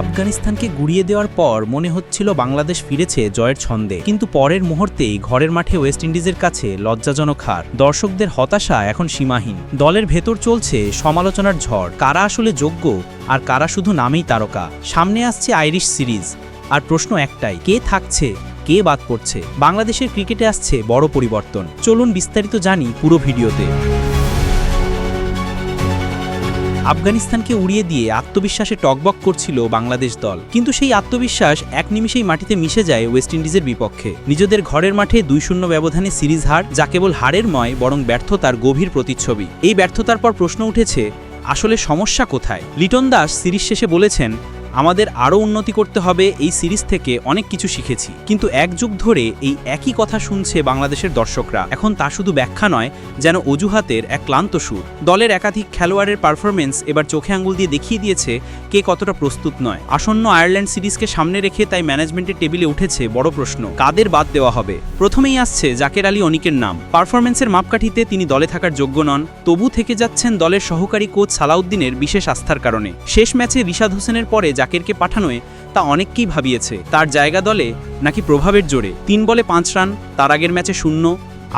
আফগানিস্তানকে গুড়িয়ে দেওয়ার পর মনে হচ্ছিল বাংলাদেশ ফিরেছে জয়ের ছন্দে। কিন্তু পরের মুহূর্তেই ঘরের মাঠে ওয়েস্ট ইন্ডিজের কাছে লজ্জাজনক হার। দর্শকদের হতাশা এখন সীমাহীন। দলের ভেতর চলছে সমালোচনার ঝড়। কারা আসলে যোগ্য আর কারা শুধু নামেই তারকা? সামনে আসছে আইরিশ সিরিজ। আর প্রশ্ন একটাই, কে থাকছে, কে বাদ পড়ছে? বাংলাদেশের ক্রিকেটে আসছে বড় পরিবর্তন। চলুন বিস্তারিত জানি পুরো ভিডিওতে। আফগানিস্তানকে উড়িয়ে দিয়ে আত্মবিশ্বাসে টকবক করছিল বাংলাদেশ দল। কিন্তু সেই আত্মবিশ্বাস এক নিমিষেই মাটিতে মিশে যায় ওয়েস্ট ইন্ডিজের বিপক্ষে। নিজেদের ঘরের মাঠে দুই শূন্য ব্যবধানে সিরিজ হার, যা কেবল হারের ময় বরং ব্যর্থতার গভীর প্রতিচ্ছবি। এই ব্যর্থতার পর প্রশ্ন উঠেছে, আসলে সমস্যা কোথায়? লিটন দাস সিরিজ শেষে বলেছেন আমাদের আরও উন্নতি করতে হবে এই সিরিজ থেকে অনেক কিছু শিখেছি। কিন্তু এক যুগ ধরে এই একই কথা শুনছে বাংলাদেশের দর্শকরা। এখন তা শুধু ব্যাখ্যা নয়, যেন অজুহাতের এক ক্লান্ত সুর। দলের একাধিক খেলোয়াড়ের পারফরমেন্স এবার চোখে আঙুল দিয়ে দেখিয়ে দিয়েছে কে কতটা প্রস্তুত নয়। আসন্ন আয়ারল্যান্ড সিরিজকে সামনে রেখে তাই ম্যানেজমেন্টের টেবিলে উঠেছে বড় প্রশ্ন, কাদের বাদ দেওয়া হবে? প্রথমেই আসছে জাকের আলী অনিকের নাম। পারফরমেন্সের মাপকাঠিতে তিনি দলে থাকার যোগ্য নন, তবু থেকে যাচ্ছেন দলের সহকারী কোচ সালাউদ্দিনের বিশেষ আস্থার কারণে। শেষ ম্যাচে রিশাদ হোসেনের পরে জাকেরকে পাঠানোয় তা অনেককেই ভাবিয়েছে। তার জায়গা দলে নাকি প্রভাবের জোরে। তিন বলে পাঁচ রান, তার আগের ম্যাচে শূন্য।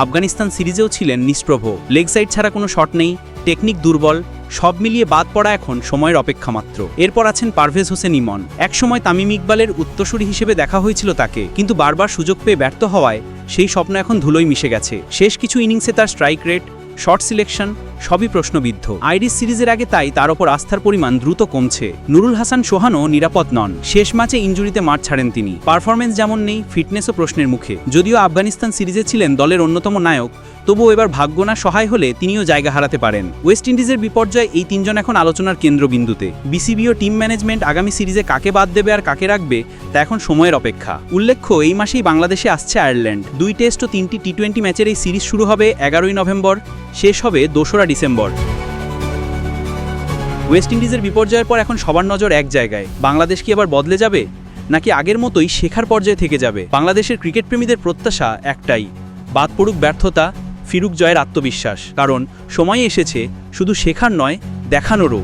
আফগানিস্তান সিরিজেও ছিলেন নিষ্প্রভ। লেগ সাইড ছাড়া কোনো শট নেই, টেকনিক দুর্বল, সব মিলিয়ে বাদ পড়া এখন সময়ের অপেক্ষা মাত্র। এরপর আছেন পারভেজ হোসেন ইমন। একসময় তামিম ইকবালের উত্তরসূরি হিসেবে দেখা হয়েছিল তাকে, কিন্তু বারবার সুযোগ পেয়ে ব্যর্থ হওয়ায় সেই স্বপ্ন এখন ধুলোয় মিশে গেছে। শেষ কিছু ইনিংসে তার স্ট্রাইক রেট শর্ট সিলেকশন সবই প্রশ্নবিদ্ধ। আইরিশ সিরিজের আগে তাই তার ওপর আস্থার পরিমাণ দ্রুত কমছে। নুরুল হাসান সোহানও নিরাপদ নন। শেষ ম্যাচে ইঞ্জুরিতে মাঠ ছাড়েন তিনি। পারফরমেন্স যেমন নেই, ফিটনেসও প্রশ্নের মুখে। যদিও আফগানিস্তান সিরিজে ছিলেন দলের অন্যতম নায়ক তবুও এবার ভাগ্য না সহায় হলে তিনিও জায়গা হারাতে পারেন। ওয়েস্ট ইন্ডিজের বিপর্যয় এই তিনজন এখন আলোচনার কেন্দ্রবিন্দুতে। বিসিবি ও টিম ম্যানেজমেন্ট আগামী সিরিজে কাকে বাদ দেবে আর কাকে রাখবে, তা এখন সময়ের অপেক্ষা। উল্লেখ্য, এই মাসেই বাংলাদেশে আসছে আয়ারল্যান্ড। দুই টেস্ট ও তিনটি টি টোয়েন্টি ম্যাচের এই সিরিজ শুরু হবে এগারোই নভেম্বর, শেষ হবে দোসরা ডিসেম্বর। ওয়েস্ট ইন্ডিজের বিপর্যয়ের পর এখন সবার নজর এক জায়গায়। বাংলাদেশ কি আবার বদলে যাবে? নাকি আগের মতোই শেখার পর্যায়ে থেকে যাবে? বাংলাদেশের ক্রিকেট প্রেমীদের প্রত্যাশা একটাই, বাদ পড়ুক ব্যর্থতা ফিরুক জয়ের আত্মবিশ্বাস কারণ সময় এসেছে শুধু শেখার নয় দেখানোরও।